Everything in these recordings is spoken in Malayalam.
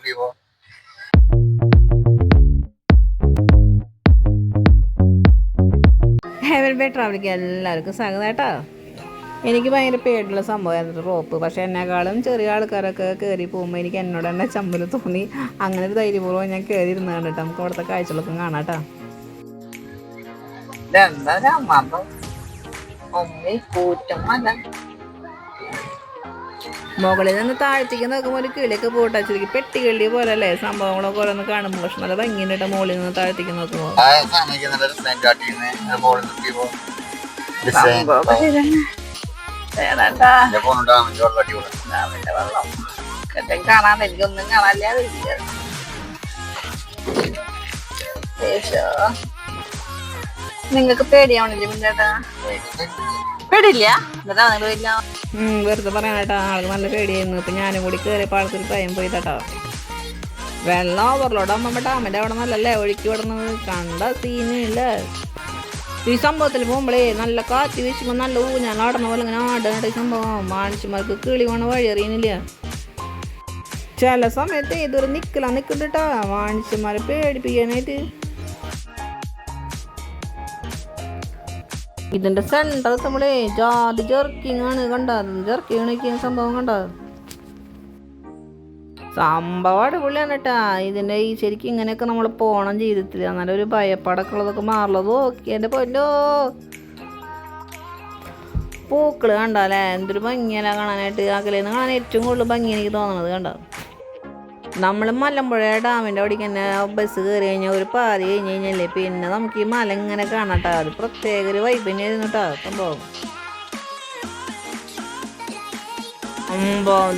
ഫ്രീ പോ ബേ ട്രാവലിക്ക് എല്ലാവർക്കും സ്വാഗതം കേട്ടോ. എനിക്ക് ഭയങ്കര പേടിയുള്ള സംഭവമായിരുന്നു റോപ്പ് പക്ഷെ എന്നെക്കാളും ചെറിയ ആൾക്കാരൊക്കെ കയറി പോകുമ്പോൾ എനിക്ക് എന്നോട് തന്നെ ചമ്മൽ തോന്നി. അങ്ങനെ ഒരു ധൈര്യപൂർവം ഞാൻ കയറി ഇരുന്ന് കണ്ടിട്ട് നമുക്ക് അവിടുത്തെ കാഴ്ചകളൊക്കെ കാണാം കേട്ടോ. ഇതെന്താ മുകളിൽ നിന്ന് താഴ്ത്തേക്ക് നോക്കുമ്പോൾ ഒരു കിളിയൊക്കെ പോട്ടെ ശരിക്കും പെട്ടി കിളി പോലെ അല്ലേ സംഭവങ്ങളൊക്കെ ഓരോന്ന് കാണുമ്പോൾ പക്ഷെ നല്ല ഭംഗിയുണ്ട് മുകളിൽ നിന്ന് താഴ്ത്തിക്ക് നോക്കുമ്പോൾ കാണാൻ എനിക്കൊന്നും കാണാനില്ല. നിങ്ങക്ക് പേടിയാവണില്ലേ പിന്നേട്ടാ ഇല്ല. വെറുതെ പറയാനാട്ടോ ആൾക്ക് നല്ല പേടിയായിരുന്നു. ഇപ്പൊ ഞാനും കൂടി കയറിയപ്പോൾ ആൾക്കൊരു ഭയം പോയി തട്ടോ വെള്ളം ഓവർലോഡ് ആകുമ്പോൾ ഡാമിന്റെ അവിടെ നല്ലല്ലേ? ഒഴുക്കി വിടുന്നത് കണ്ട സീനില്ല ഈ സംഭവത്തിൽ പോകുമ്പോഴേ നല്ല കാറ്റ് വീശുമ്പോൾ നല്ല ഞാൻ ആടുന്ന പോലെ ഇങ്ങനെ ആടുന്നുണ്ട് ഈ സംഭവം. മനുഷ്യന്മാർക്ക് കിളി പോണ വഴി അറിയുന്നില്ല ചില സമയത്ത് ഇതൊരു നിക്കലാ നിക്കണ്ടിട്ടാ മനുഷ്യന്മാരെ പേടിപ്പിക്കാനായിട്ട് ഇതിന്റെ സെന്റർ നമ്മളെ ജാതി ജെർക്കിങ് ആണ് കണ്ട ജെർക്കിങ് സംഭവം കണ്ട സംഭവം അടിപൊളിയാണ് കേട്ടാ ഇതിന്റെ ഈ ശരിക്കും ഇങ്ങനെയൊക്കെ നമ്മൾ പോണം ജീവിതത്തിൽ എന്നാലും ഒരു ഭയപ്പാടൊക്കെ ഉള്ളതൊക്കെ മാറുള്ളത് നോക്കി എന്റെ പൊന്നോ. പൂക്കൾ കണ്ടല്ലേ എന്തൊരു ഭംഗിയല്ല കാണാനായിട്ട്. അകലേന്ന് കാണാൻ ഏറ്റവും കൂടുതൽ ഭംഗി എനിക്ക് തോന്നണത് കണ്ടോ? നമ്മൾ മലമ്പുഴ ഡാമിന്റെ അവിടേക്ക് തന്നെ ബസ് കയറി കഴിഞ്ഞാൽ ഒരു പാതി കഴിഞ്ഞ് കഴിഞ്ഞാലേ പിന്നെ നമുക്ക് ഈ മല ഇങ്ങനെ കാണാട്ടോ അത് പ്രത്യേക ഒരു വൈബ് തന്നെയായിരുന്നു കേട്ടോ സംഭവം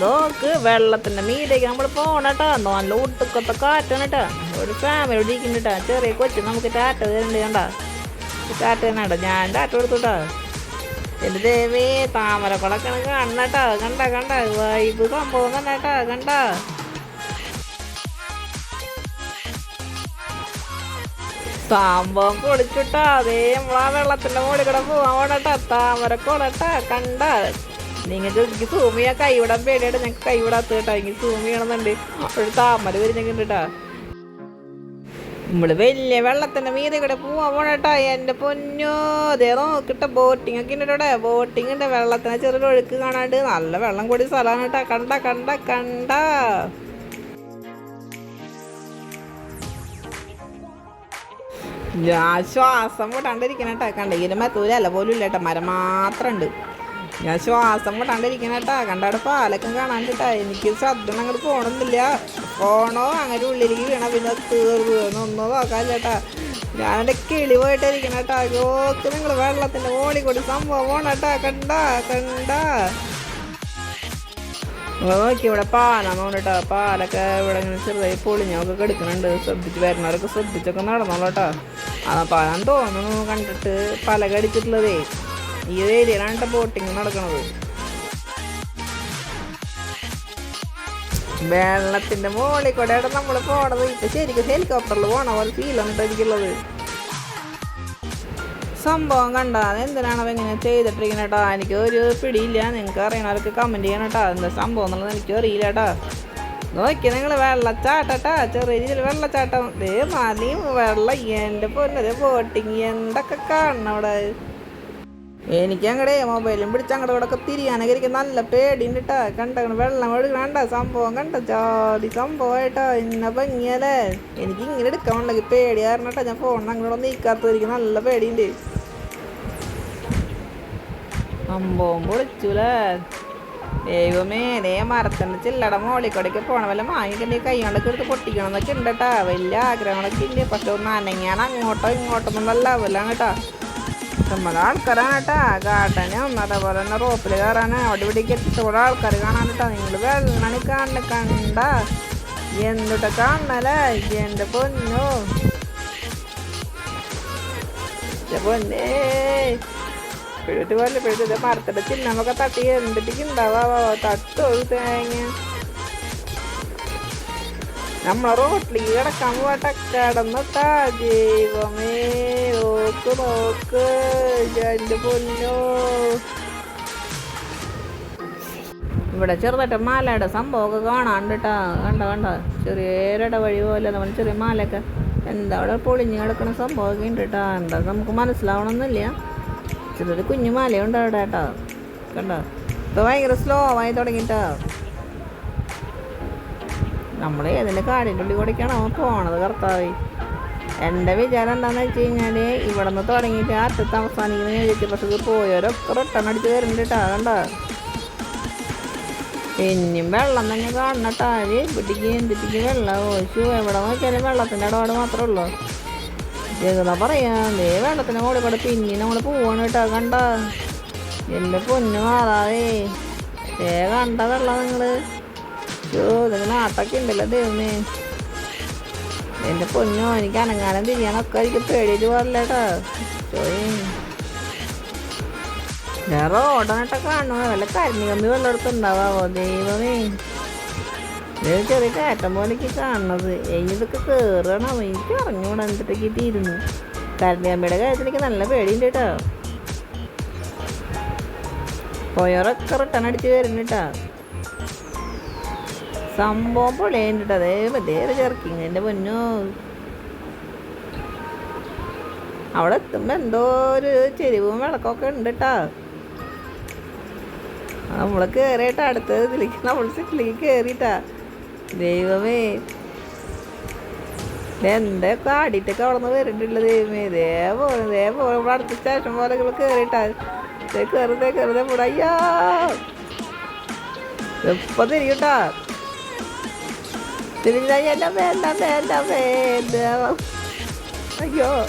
നോക്ക് വെള്ളത്തിന്റെ മീലേക്ക് നമ്മൾ പോണട്ടോ നല്ല ഒട്ടുക്കത്തെ കാറ്റാണ് കേട്ടാ ഒരു ഫാമിലി ഇരിക്കുന്നുട്ടാ ചെറിയ കൊച്ചു നമുക്ക് ടാറ്റ തരണ്ട് കണ്ടാ. ടാറ്റ തന്നെട്ടോ ഞാൻ ടാറ്റ കൊടുത്തുട്ടാ എന്റെ ദേവേ താമരക്കുളക്കാണ് കാണണട്ടാ കണ്ട കണ്ട. വൈബ് സംഭവം തന്നെ കണ്ടോ കണ്ട. സംഭവം പൊളിച്ചുട്ടാ. അതേ നമ്മളാ വെള്ളത്തിന്റെ മുകളിൽ കൂടെ പോവാൻ പോണട്ടാ താമരക്കുളട്ടാ കണ്ട. നിങ്ങൾക്ക് എനിക്ക് സൂം കൈവിടാൻ പേടിയായിട്ട് ഞങ്ങൾക്ക് കൈവിടാത്ത കേട്ടോ എനിക്ക് സൂം ചെയ്യണമെന്നുണ്ട് ഒരു താമര വരുന്നുണ്ട് കേട്ടാ നമ്മൾ വലിയ വെള്ളത്തിന്റെ മീതെ കൂടെ പോവാൻ പോണേട്ടാ. എന്റെ പൊന്നോ. അതേ നോക്കിട്ട ബോട്ടിംഗ് ഒക്കെ ഉണ്ട് ബോട്ടിംഗ് ഉണ്ട്. വെള്ളത്തിന് ചെറിയൊരു ഒഴുക്ക് കാണാണ്ട് നല്ല വെള്ളം കൂടി സ്ഥലമാണ് കേട്ടാ കണ്ട കണ്ട കണ്ട. ഞാൻ ശ്വാസം വിടാണ്ടിരിക്കണേട്ടാ കണ്ട ഇതിന് മെത്തൂലല്ല പോലും ഇല്ല കേട്ടോ. മരം മാത്രം ഉണ്ട് ഞാൻ ശ്വാസം വിടാണ്ടിരിക്കണേട്ടാ കണ്ടവിടെ പാലക്കും കാണാൻ കേട്ടോ. എനിക്ക് ശബ്ദം അങ്ങോട്ട് പോകണമെന്നില്ല പോണോ? അങ്ങനെ ഉള്ളിലേക്ക് വീണ പിന്നെ തീർന്നു ഒന്നും കേട്ടാ. എന്റെ കിളി പോയിട്ടിരിക്കണം കേട്ടോ. നിങ്ങൾ വെള്ളത്തിന്റെ ഓളി കൂടി സംഭവം പോണേട്ടാ കണ്ട കണ്ട. നോക്കി ഇവിടെ പാല പറഞ്ഞിട്ടാ പാലൊക്കെ ഇവിടെ ഇങ്ങനെ ചെറുതായി പൊളിഞ്ഞൊക്കെ കെടുക്കുന്നുണ്ട്. ശ്രദ്ധിച്ച് വരുന്നവരൊക്കെ ശ്രദ്ധിച്ചൊക്കെ നടന്നോളൂ കേട്ടോ. പാലാന്ന് തോന്നുന്നു കണ്ടിട്ട് പല കടിച്ചിട്ടുള്ളതേ ഈ ഒരു ഏരിയയിലാണ് ബോട്ടിങ് നടക്കണത്. വെള്ളത്തിന്റെ മുകളിൽ കൂടെയാണ് നമ്മൾ പോണത്. ഇപ്പൊ ശരിക്കും ഹെലികോപ്റ്ററിൽ പോണ പോലെ ആണ് എനിക്കുള്ളത്. സംഭവം കണ്ടാ? എന്തിനാണ് ഇങ്ങനെ ചെയ്തിട്ടിരിക്കുന്നത് കേട്ടോ എനിക്ക് ഒരു പിടിയില്ല. നിങ്ങൾക്ക് അറിയണവർക്ക് കമന്റ് ചെയ്യണം കേട്ടോ എന്താ സംഭവം എന്നുള്ളത് എനിക്കും അറിയില്ല കേട്ടോ നോക്കി നിങ്ങൾ വെള്ളച്ചാട്ടട്ടാ ചെറിയ രീതിയിൽ വെള്ളച്ചാട്ടം. ദേ മലയും വെള്ളം എന്റെ പൊന്നത് ബോട്ടിങ് എന്തൊക്കെ കാണണം അവിടെ? എനിക്ക് അങ്ങടെ മൊബൈലും പിടിച്ച് അങ്ങോട്ട് ഇവിടെ ഒക്കെ നല്ല പേടിയുണ്ട് കേട്ടാ കണ്ടങ്ങനെ വെള്ളം ഒഴുകണ്ട സംഭവം കണ്ട? ജാതി സംഭവമായിട്ടാ ഇന്ന ഭംഗിയല്ലേ? എനിക്ക് ഇങ്ങനെ എടുക്കാൻ ഉണ്ടെങ്കിൽ പേടി കാരണം കേട്ടോ ഞാൻ ഫോണിന് അങ്ങോട്ട് നീക്കാത്തതിരിക്കും നല്ല പേടിയുണ്ട്. സംഭവം പൊളിച്ചൂലേ? ദൈവമേ ദേ മരത്തിന്റെ ചില്ലട മോളിക്കടയ്ക്ക് പോണ വല്ല വാങ്ങിക്കണ്ട കൈ കൊണ്ടൊക്കെ എടുത്ത് പൊട്ടിക്കണം എന്നൊക്കെ ഉണ്ട് കേട്ടാ വലിയ ആഗ്രഹങ്ങളൊക്കെ ഇല്ല. പക്ഷെ ഒന്ന് അനങ്ങിയാണ് അങ്ങോട്ടോ ഇങ്ങോട്ടോ ഒന്നും ലെവലാണ് കേട്ടാ. നമ്മുടെ ആൾക്കാരാണ് കേട്ടാ ഒന്ന് അതേപോലെ തന്നെ റോപ്പിൽ കയറാന് അവിടെ ഇവിടേക്ക് എത്തിച്ചോടെ ആൾക്കാർ കാണാൻ കേട്ടാ നിങ്ങൾ വെള്ളമാണ് കാണുന്ന കണ്ട. എന്തൊക്കെ കാണണല്ലേ എന്റെ പൊന്നോ? പൊന്നേ. പിഴുത്ത് പോലെ പിഴുത്ത് മരത്തിന്റെ ചിഹ്നമൊക്കെ തട്ടി എന്തിട്ടേക്ക് ഉണ്ടാവാ തട്ടോ തേങ്ങ. നമ്മളെ റോട്ടിലേക്ക് കിടക്കാൻ പോട്ടെ കിടന്നിട്ടാ ദൈവമേ നോക്ക് നോക്ക്. എന്റെ പൊന്നോ. ഇവിടെ ചെറുതായിട്ട് മാലയുടെ സംഭവമൊക്കെ കാണാണ്ട് കേട്ടാ കണ്ട കണ്ട? ചെറിയൊരിട വഴി പോലെ നമ്മൾ ചെറിയ മാലയൊക്കെ. എന്താ അവിടെ പൊളിഞ്ഞ് കിടക്കുന്ന സംഭവമൊക്കെ ഉണ്ട് കേട്ടാ എന്താ നമുക്ക് മനസ്സിലാവണമെന്നില്ല ചെറിയൊരു കുഞ്ഞു മാലയുണ്ട് അവിടെ കേട്ടോ. കണ്ടോ? ഇപ്പൊ ഭയങ്കര സ്ലോ ആയി തുടങ്ങിട്ടോ. നമ്മൾ ഏതിന്റെ കാടിന്റെ ഉള്ളിൽ കൂടെയൊക്കെയാണ് അവൻ പോണത് കർത്താവ്. എന്റെ വിചാരം എന്താണെന്ന് വെച്ച് കഴിഞ്ഞാൽ ഇവിടെ നിന്ന് തുടങ്ങിയിട്ട് അറ്റത്ത് അവസാനിക്കുന്ന എഴുതി പക്ഷെ പോയവരൊക്കെ റിട്ടേൺ അടിച്ച് വരുന്നുണ്ട് കേട്ടോ കണ്ടോ? പിന്നെയും വെള്ളം തന്നെ കാണണട്ടാ പിടിക്കും എന്തിട്ടിക്ക് വെള്ളം ഓശു എവിടെ നോക്കിയാലും വെള്ളത്തിന്റെ ഇടപാട് മാത്രമേ ഉള്ളൂ. ജഗത പറയാ? ദേ വെള്ളത്തിന്റെ മുകളിൽ കൂടെ പിന്നെ നമ്മൾ പോവാണ് കേട്ടോ കണ്ട? എന്റെ പൊന്നു മാറാതേ ദേ കണ്ട വെള്ളം നിങ്ങൾ? നാട്ടൊക്കെ ഉണ്ടല്ലോ ദൈവമേ. എന്റെ പൊന്നോ എനിക്ക് അനങ്ങാനം തിരിയാനൊക്കെ എനിക്ക് പേടിയിട്ട് പാടില്ല കേട്ടോ. വേറെ ഓടാനായിട്ടൊക്കെ കാണുമോ വല്ല കരിഞ്ഞു കമ്പി വെള്ളം എടുത്തുണ്ടാവോ ദൈവമേ. ചെറിയ കയറ്റം പോലെയൊക്കെ കാണുന്നത് ഇതൊക്കെ കയറണം എനിക്ക് ഇറങ്ങിവിടെ എന്നിട്ടൊക്കെ കിട്ടിയിരുന്നു. കരണ്ടിയമ്മയുടെ കാര്യത്തിൽ കാര്യത്തിലേക്ക് നല്ല പേടിയുണ്ട് കേട്ടോ. പോയവരൊക്കെ റിട്ടേൺ അടിച്ച് വരുന്നുട്ടാ സംഭവം പൊളിയുണ്ട് അതേ വലിയൊരു ചെറുക്കിങ് എന്റെ പൊന്നോ. അവിടെ എത്തുമ്പോൾ എന്തോ ഒരു ചെരിവും വിളക്കൊക്കെ ഉണ്ട് കേട്ടോ. നമ്മൾ കയറിയിട്ട് അടുത്ത ഇതിലേക്ക് നമ്മൾ സിറ്റിലേക്ക് കയറിയിട്ടാ ദൈവമേ. എന്തൊക്കെ ആടിയിട്ടൊക്കെ അവിടെ നിന്ന് വരുന്നുണ്ടല്ലോ ദൈവമേ. ദേവോ ദേവോ പോലെ ഇവിടെ അടുത്ത സ്റ്റേഷൻ പോലെ കയറിയിട്ടാ കയറുതേ കയറുതേ ഇവിടെ. അയ്യാ. എപ്പം തിരികട്ടാ തിരിഞ്ഞാ അയ്യോ.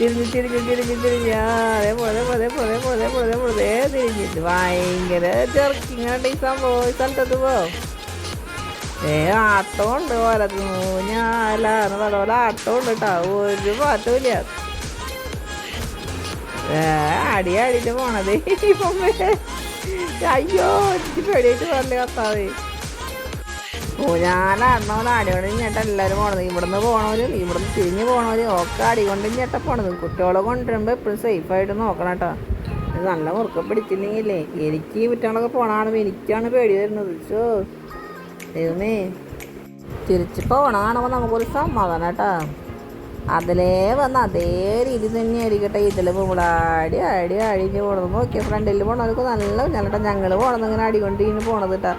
തിരിഞ്ഞ് തിരിഞ്ഞ് തിരിഞ്ഞ് തിരിഞ്ഞ്. ആ, അതേപോലെ പോലെ പോലെ പോലെ പോലെ പോലെ തിരിഞ്ഞിട്ട് ഭയങ്കര ചെറുക്കിങ്ങാണ്ട് ഈ സംഭവം ഈ സ്ഥലത്തോട്ട് പോ ഏ ആട്ടോണ്ട് ഓരത്ത് ഞാല എന്ന് പറഞ്ഞ പോലെ ആട്ടമുണ്ട് കേട്ടോ ഒരു പാട്ടുമില്ല ഏ അടി അടിയിട്ട് പോണത്. അയ്യോ എനിക്ക് പേടിയായിട്ട് പറഞ്ഞ കത്താവ് ഞാൻ അണ്ണവൻ ആടിയോണ്ട് ഞെട്ട എല്ലാവരും പോണത്. ഇവിടുന്ന് പോണവരും ഇവിടുന്ന് തിരിഞ്ഞ് പോണവരും ഒക്കെ അടികൊണ്ട് കൊണ്ട് ഞെട്ട പോണത്. കുട്ടികളെ കൊണ്ടുവരുമ്പോൾ എപ്പോഴും സേഫായിട്ട് നോക്കണം കേട്ടോ നല്ല മുറുക്കം പിടിച്ചില്ലെങ്കിലേ എനിക്ക് ഈ കുറ്റങ്ങളൊക്കെ പോണാണ് എനിക്കാണ് പേടി വരുന്നത്. ഷോ ദൈവമേ. തിരിച്ചു പോണ കാണുമ്പോൾ നമുക്കൊരു സമാധാനം കേട്ടോ. അതിലേ വന്ന് അതേ രീതി തന്നെ ആയിരിക്കട്ടെ ഇതിൽ ഇവിടെ അടി അടിഞ്ഞ് പോണത്. നോക്കിയ ഫ്രണ്ടിൽ പോണവർക്ക് നല്ല ഞങ്ങളുടെ ഞങ്ങൾ പോണത് ഇങ്ങനെ അടികൊണ്ട് ഇങ്ങനെ പോണത് കേട്ടോ.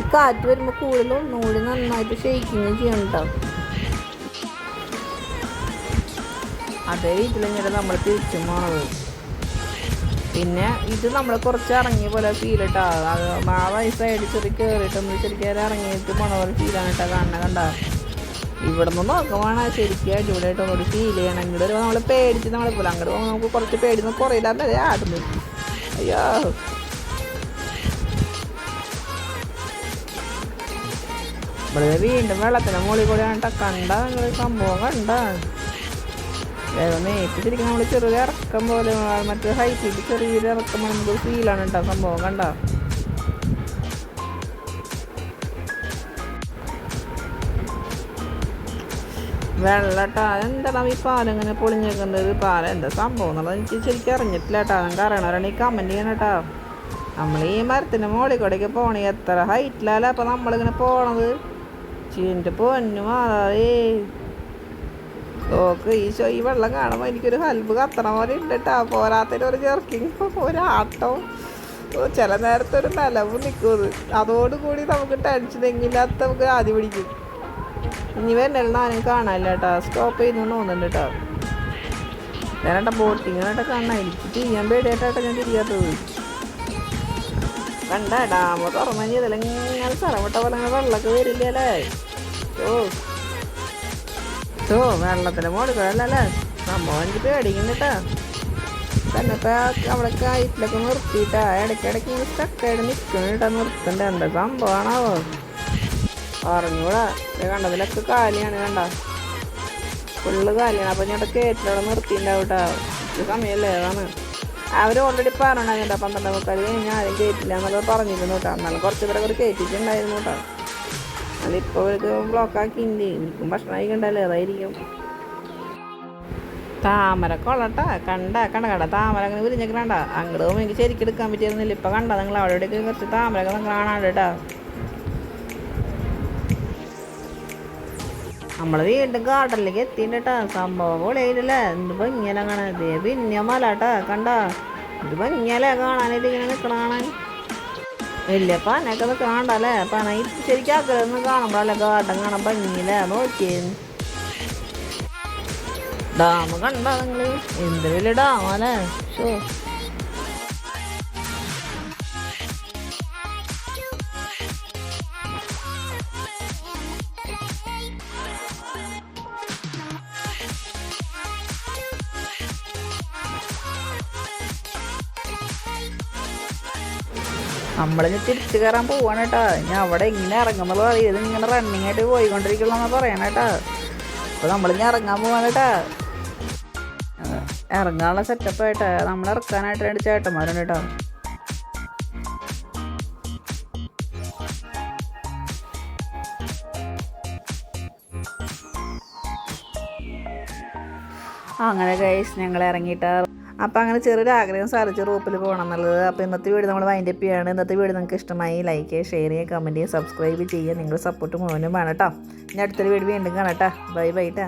ഈ കാറ്റ് വരുമ്പോൾ കൂടുതലും ഒന്നുകൂടി നന്നായിട്ട് ഷെയ്ക്കിങ് ചെയ്യണം കേട്ടോ. അതേ രീതിയിൽ തന്നെയാണ് നമ്മൾ തിരിച്ചും പോണത്. പിന്നെ ഇത് നമ്മൾ കുറച്ച് ഇറങ്ങിയ പോലെ ഫീൽ അത് ആ വയസ്സായിട്ട് ചെറിയ കയറിയിട്ട് നമ്മൾ ശരിക്കും ഇറങ്ങിയിട്ട് പോണ പോലെ ഫീലാണ് കേട്ടോ കാണണ കണ്ട? ഇവിടെ നിന്ന് നോക്കുമ്പോഴാണ് ശരിക്കും അടിപൊളിയായിട്ട് ഒന്നുകൂടി ഫീൽ ചെയ്യണം. ഇങ്ങോട്ട് വരുമ്പോൾ നമ്മൾ പേടിച്ച് നമ്മളെ പോലെ അങ്ങോട്ട് പോകുമ്പോൾ നമുക്ക് കുറച്ച് പേടി കുറയില്ലാണ്ട് അല്ലേ? ആടുന്നു അയ്യോ. ഇവിടെ വീണ്ടും വെള്ളത്തിന് മുകളിൽ കൂടെയാണ് കണ്ട സംഭവം കണ്ട. വേഗമേ ഇപ്പം ശരിക്കും നമ്മൾ ചെറിയ ഇറക്കം പോലെ മറ്റേ ഹൈറ്റിൽ ചെറിയൊരു ഇറക്കം നമുക്ക് ഫീലാണ് കേട്ടോ സംഭവം കണ്ട? വെള്ളട്ടാ എന്താണ് ഈ പാലം ഇങ്ങനെ പൊളിഞ്ഞേക്കുന്നത്? പാലം എന്താ സംഭവം എന്നുള്ളത് എനിക്ക് ശരിക്കും അറിഞ്ഞിട്ടില്ല കേട്ടോ നിങ്ങൾക്ക് അറിയണവരാണ് ഈ കമന്റ് ചെയ്യണം കേട്ടോ നമ്മൾ ഈ മരത്തിന്റെ മുകളിൽ കൂടെയൊക്കെ പോകണേ എത്ര ഹൈറ്റിലല്ല അപ്പോൾ നമ്മളിങ്ങനെ പോണത്? ചീന്റെ പൊന്നു മാതാവേ ഓക്ക് ഈശോ ഈ വെള്ളം കാണുമ്പോൾ എനിക്കൊരു ഹൽബ് കത്തണ പോലെ ഉണ്ട് കേട്ടോ പോരാത്തതിന് ഒരു ജെർക്കിങ് ഒരാട്ടവും ചില നേരത്തെ ഒരു നിലവും നിൽക്കുന്നത് അതോടുകൂടി നമുക്ക് ടെൻഷൻ എങ്ങില്ലാത്ത നമുക്ക് ആദ്യം പിടിക്കും. ഇനി വരുന്ന ആരും കാണാനില്ല കേട്ടോ സ്റ്റോപ്പ് ചെയ്യുന്നു തോന്നുന്നുണ്ട് കേട്ടോ ഞാനേട്ടാ കേട്ടോ കാണാൻ എനിക്ക് ചെയ്യാൻ പേടിയായിട്ടാ ഞാൻ തിരിയാത്തത്. കണ്ട ഡാം തുറന്നു കഴിഞ്ഞാൽ ഇങ്ങനെ സ്ഥലം വിട്ട പോലെ വെള്ളമൊക്കെ വരില്ലല്ലേ ഓ. ഓ വെള്ളത്തിന് മുകളിലല്ലേ നമ്മ എനിക്ക് പേടിക്കുന്നുട്ടാ തന്നെ ഇപ്പൊ അവിടെ കയറ്റിലൊക്കെ നിർത്തിയിട്ടാ. ഇടയ്ക്കിടയ്ക്ക് ചക്കയുടെ നിൽക്കുന്നുട്ടാ നിർത്തണ്ട. എന്താ സംഭവമാണാവോ പറഞ്ഞൂടാ കണ്ടതിലൊക്കെ കാലിയാണ് കണ്ട. ഫുള്ള് കാലിയാണ്. അപ്പൊ ഞാൻ കയറ്റിലവിടെ നിർത്തിണ്ടാവൂട്ടാ ഒരു സമയമല്ലേ അതാണ്. അവർ ഓൾറെഡി പറഞ്ഞിട്ടുണ്ടായിരുന്നു പന്ത്രണ്ട് മുക്കാൽ കഴിഞ്ഞാൽ ആരും കയറ്റില്ല എന്നുള്ളത് പറഞ്ഞിരുന്നു കേട്ടോ. എന്നാലും കുറച്ച് പേരെ കൂടി കയറ്റിട്ടുണ്ടായിരുന്നു കേട്ടോ. അതിപ്പോൾ ഇവർക്ക് ബ്ലോക്ക് ആക്കിയില്ലേ എനിക്കും ഭക്ഷണം കഴിക്കണ്ടല്ലേ അതായിരിക്കും. താമര കൊള്ളട്ട കണ്ട കണ്ട കണ്ട താമര അങ്ങനെ വിരിഞ്ഞേക്കണ്ട അങ്ങോട്ട് എനിക്ക് ശരിക്കും എടുക്കാൻ പറ്റിയിരുന്നില്ല. ഇപ്പം കണ്ട നിങ്ങൾ അവിടെ ഇവിടെയൊക്കെ കുറച്ച് താമരൊക്കെ നിങ്ങൾ കാണാണ്ട് നമ്മൾ വീണ്ടും ഗാർഡനിലേക്ക് എത്തിയിട്ടാ സംഭവം പൊളിയായില്ലേ എന്ത് ഭംഗിയല്ല കാണാൻ. പിന്നെ മല കേട്ടാ. കണ്ട ഇത് ഭംഗിയല്ലേ കാണാനായിട്ട് ഇങ്ങനെ നിൽക്കണ കാണാൻ. വലിയ പനയൊക്കെ അത് കാണണ്ടല്ലേ പന ശരിക്കും ആഗ്രഹം കാണുമ്പോഴല്ലേ ഗാർഡൻ കാണാൻ ഭംഗിയില്ലേ? നോക്കിയേ. ഡാം കണ്ടാ നിങ്ങൾ? എന്ത് വലിയ ഡാമല്ലേ ഷോ നമ്മളിനി തിരിച്ചു കയറാൻ പോവാണ് കേട്ടോ. ഞാൻ അവിടെ ഇങ്ങനെ ഇറങ്ങുമ്പോൾ ഇത് ഇങ്ങനെ റണ്ണിങ് ആയിട്ട് പോയിക്കൊണ്ടിരിക്കണമെന്നാ പറയണ കേട്ടോ. അപ്പോൾ നമ്മളിനി ഇറങ്ങാൻ പോവാണ് കേട്ടോ. ഇറങ്ങാനുള്ള സെറ്റപ്പ് ആയിട്ട് നമ്മൾ ഇറക്കാനായിട്ട് രണ്ട് ചേട്ടന്മാരുണ്ട് കേട്ടോ. അങ്ങനെ കൈസ് ഞങ്ങൾ ഇറങ്ങിയിട്ട് അപ്പോൾ അങ്ങനെ ചെറിയൊരു ആഗ്രഹം സാധിച്ചു റൂപ്പിൽ പോകണം എന്നുള്ളത്. അപ്പോൾ ഇന്നത്തെ വീഡിയോ നമ്മൾ വൈൻഡ് അപ്പ് ചെയ്യാണ്. ഇന്നത്തെ വീഡിയോ നിങ്ങൾക്ക് ഇഷ്ടമായി ലൈക്ക് ചെയ്യുക ഷെയർ ചെയ്യുക കമന്റ് ചെയ്യുക സബ്സ്ക്രൈബ് ചെയ്യുക. നിങ്ങളുടെ സപ്പോർട്ട് മുഴുവനും വേണം കേട്ടോ. ഇനി അടുത്തൊരു വീഡിയോ വീണ്ടും കാണാം കേട്ടോ. ബൈ ബൈ ട്ടാ.